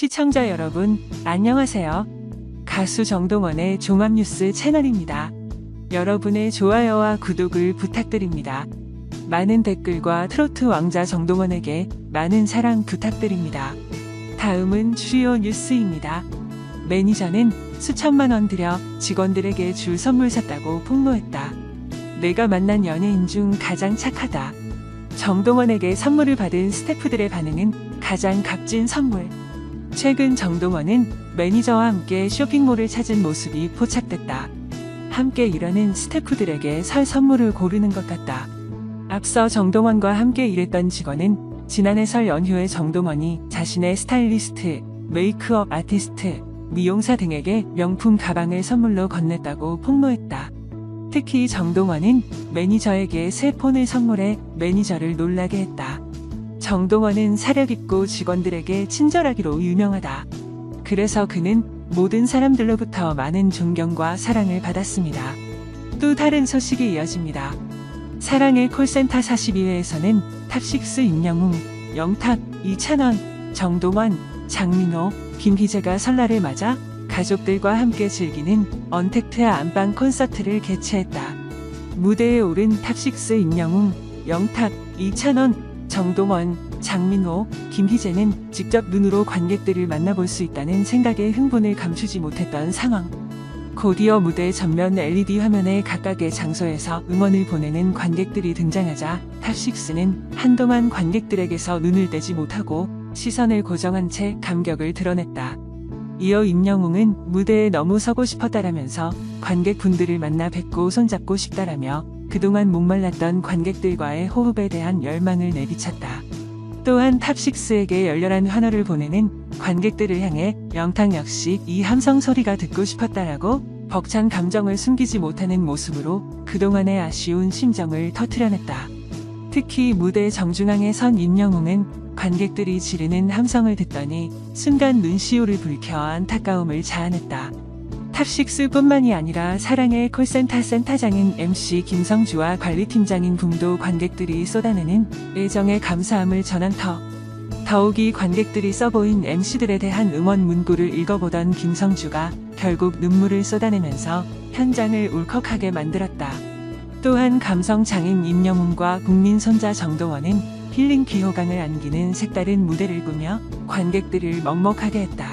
시청자 여러분, 안녕하세요. 가수 정동원의 종합뉴스 채널입니다. 여러분의 좋아요와 구독을 부탁드립니다. 많은 댓글과 트로트 왕자 정동원에게 많은 사랑 부탁드립니다. 다음은 주요 뉴스입니다. 매니저는 수천만 원 들여 직원들에게 줄 선물 샀다고 폭로했다. 내가 만난 연예인 중 가장 착하다. 정동원에게 선물을 받은 스태프들의 반응은 가장 값진 선물. 최근 정동원은 매니저와 함께 쇼핑몰을 찾은 모습이 포착됐다. 함께 일하는 스태프들에게 설 선물을 고르는 것 같다. 앞서 정동원과 함께 일했던 직원은 지난해 설 연휴에 정동원이 자신의 스타일리스트, 메이크업 아티스트, 미용사 등에게 명품 가방을 선물로 건넸다고 폭로했다. 특히 정동원은 매니저에게 새 폰을 선물해 매니저를 놀라게 했다. 정동원은 사력있고 직원들에게 친절하기로 유명하다. 그래서 그는 모든 사람들로부터 많은 존경과 사랑을 받았습니다. 또 다른 소식이 이어집니다. 사랑의 콜센터 42회에서는 탑식스 임영웅, 영탁, 이찬원, 정동원, 장민호, 김희재가 설날을 맞아 가족들과 함께 즐기는 언택트 안방 콘서트를 개최했다. 무대에 오른 탑식스 임영웅, 영탁, 이찬원, 정동원, 장민호, 김희재는 직접 눈으로 관객들을 만나볼 수 있다는 생각에 흥분을 감추지 못했던 상황. 곧이어 무대 전면 LED 화면에 각각의 장소에서 응원을 보내는 관객들이 등장하자 탑식스는 한동안 관객들에게서 눈을 떼지 못하고 시선을 고정한 채 감격을 드러냈다. 이어 임영웅은 무대에 너무 서고 싶었다라면서 관객분들을 만나 뵙고 손잡고 싶다라며 그동안 목말랐던 관객들과의 호흡에 대한 열망을 내비쳤다. 또한 탑식스에게 열렬한 환호를 보내는 관객들을 향해 영탁 역시 이 함성 소리가 듣고 싶었다라고 벅찬 감정을 숨기지 못하는 모습으로 그동안의 아쉬운 심정을 터트려냈다. 특히 무대 정중앙에 선 임영웅은 관객들이 지르는 함성을 듣더니 순간 눈시울을 붉혀 안타까움을 자아냈다. 탑식스뿐만이 아니라 사랑의 콜센터 센터장인 MC 김성주와 관리팀장인 붐도 관객들이 쏟아내는 애정에 감사함을 전한 터. 더욱이 관객들이 써보인 MC들에 대한 응원 문구를 읽어보던 김성주가 결국 눈물을 쏟아내면서 현장을 울컥하게 만들었다. 또한 감성 장인 임영웅과 국민 손자 정동원은 힐링 귀호강을 안기는 색다른 무대를 꾸며 관객들을 먹먹하게 했다.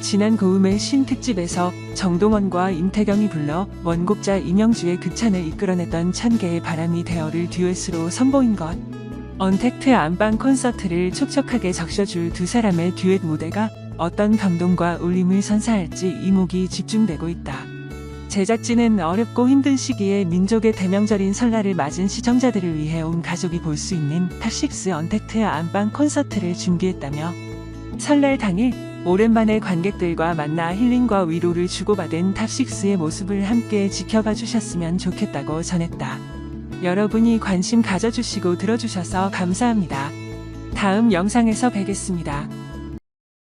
지난 고음의 신특집에서 정동원과 임태경이 불러 원곡자 임영주의 극찬을 이끌어냈던 천개의 바람이 대어를 듀엣으로 선보인 것. 언택트 안방 콘서트를 촉촉하게 적셔줄 두 사람의 듀엣 무대가 어떤 감동과 울림을 선사할지 이목이 집중되고 있다. 제작진은 어렵고 힘든 시기에 민족의 대명절인 설날을 맞은 시청자들을 위해 온 가족이 볼 수 있는 탑식스 언택트 안방 콘서트를 준비했다며 설날 당일 오랜만에 관객들과 만나 힐링과 위로를 주고받은 탑식스의 모습을 함께 지켜봐 주셨으면 좋겠다고 전했다. 여러분이 관심 가져주시고 들어주셔서 감사합니다. 다음 영상에서 뵙겠습니다.